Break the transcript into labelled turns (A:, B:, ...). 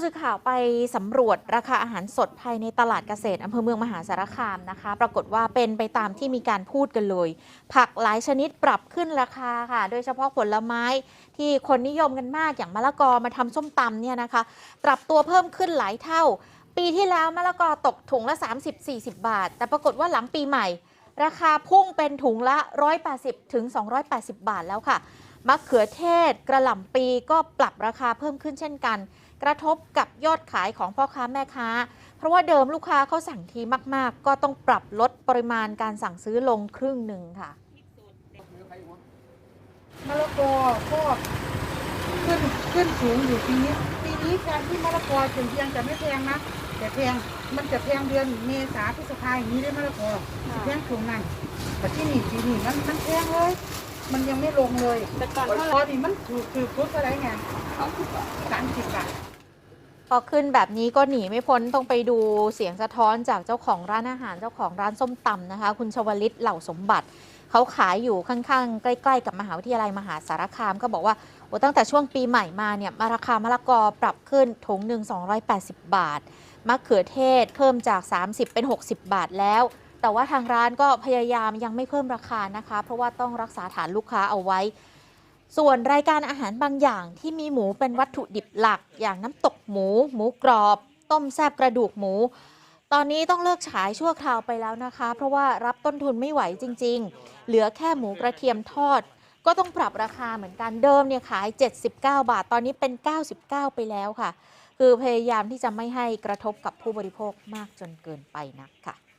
A: ผู้สื่อข่าวไปสำรวจราคาอาหารสดภายในตลาดเกษตรอำเภอเมืองมหาสารคามนะคะ ปรากฏว่าเป็นไปตามที่มีการพูดกันเลย ผักหลายชนิดปรับขึ้นราคาค่ะ โดยเฉพาะผลไม้ที่คนนิยมกันมากอย่างมะละกอมาทำส้มตำเนี่ยนะคะ ปรับตัวเพิ่มขึ้นหลายเท่า ปีที่แล้วมะละกอตกถุงละ 30-40 บาท แต่ปรากฏว่าหลังปีใหม่ ราคาพุ่งเป็นถุงละ 180ถึง280 บาทแล้วค่ะมะเขือเทศกระหล่ำปีก็ปรับราคาเพิ่มขึ้นเช่นกัน กระทบกับยอดขายของพ่อค้าแม่ค้า เพราะว่าเดิมลูกค้าเขาสั่งทีมาก ๆ ก็ต้องปรับลดปริมาณการสั่งซื้อลงครึ่งหนึ่งค่ะ
B: มะละกอก็ขึ้นขึ้นสูงอยู่ปีนี้ปีนี้การที่มะละกอถึงเพียงจะไม่แพงนะแต่แพงมันจะแพงเดือนเมษาพฤษภาอย่างนี้ได้มะละกอ
A: ค่ะ
B: แพงสูงนั่นแต่ที่นี่ปีนี้มันมันแพงเลย มันยังไม่ลงเลย
C: แต่ก่อน
B: พ
C: เท่าไห
B: อ
C: ร่
B: นี่มันถูกคือพุทธอะไรไงสามสิบบาทสามสิบบาท
A: พอขึ้นแบบนี้ก็หนีไม่พ้นต้องไปดูเสียงสะท้อนจากเจ้าของร้านอาหารเจ้าของร้านส้มตำนะคะ คุณชวลิตเหล่าสมบัติ เขาขายอยู่ข้างๆ ใกล้ ๆ กับมหาวิทยาลัยมหาสารคามก็บอกว่าโอ้ตั้งแต่ช่วงปีใหม่มาเนี่ยมาราคามะละกอปรับขึ้นถุงหนึ่ง280 บาทมะเขือเทศเพิ่มจาก 30 เป็น 60 บาทแล้ว แต่ว่าทางร้านก็พยายามยังไม่เพิ่มราคานะคะ เพราะว่าต้องรักษาฐานลูกค้าเอาไว้ ส่วนรายการอาหารบางอย่างที่มีหมูเป็นวัตถุดิบหลัก อย่างน้ำตกหมู หมูกรอบ ต้มแซบกระดูกหมู ตอนนี้ต้องเลิกฉายชั่วคราวไปแล้วนะคะ เพราะว่ารับต้นทุนไม่ไหวจริง ๆ เหลือแค่หมูกระเทียมทอด ก็ต้องปรับราคาเหมือนกันเดิมเนี่ยขาย 79 บาท ตอนนี้เป็น 99 ไปแล้วค่ะ คือพยายามที่จะไม่ให้กระทบกับผู้บริโภคมากจนเกินไปนักค่ะ